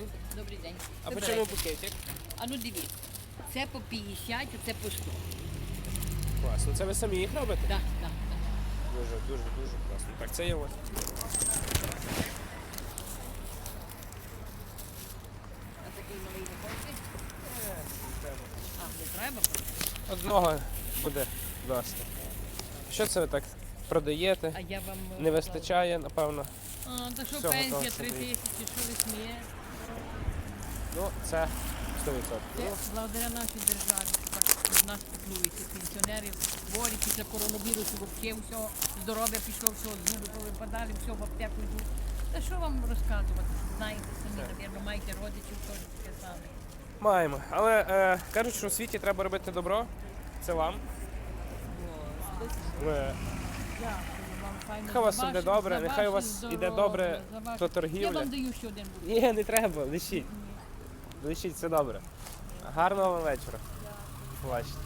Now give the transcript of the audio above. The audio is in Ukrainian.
день. Добрий день. А по чому букетик? А ну дивіться. Це по 50, а це по 100. Класно. Це ви самі їх робите? Так, так, так. Дуже, дуже, дуже класно. Так, це є ось. А такий малий не хоче? А, не треба? Одного буде досить. Що це ви так продаєте? А я вам... е, Не вистачає, напевно. А, та що Всього пенсія того 3 собі. тисячі, що ви сміє? Ну, це 100%. Це благодаря нашій державі, що так нас піклуються. Пенсіонерів хворі після коронавірусу, взагалі все, здоров'я пішло, все, зуби повипадали, все в аптеку йдуть. Та що вам розказувати? Знаєте самі, напевно, маєте родичів, теж таке саме. маємо. Але е, кажуть, що у світі треба робити добро. Це вам. Е. Нехай у вас все буде добре, нехай у вас іде добре до Я вам даю ще один букет. Ні, не треба, лишіть. Лишіть, все добре. Гарного вечора. Бачите.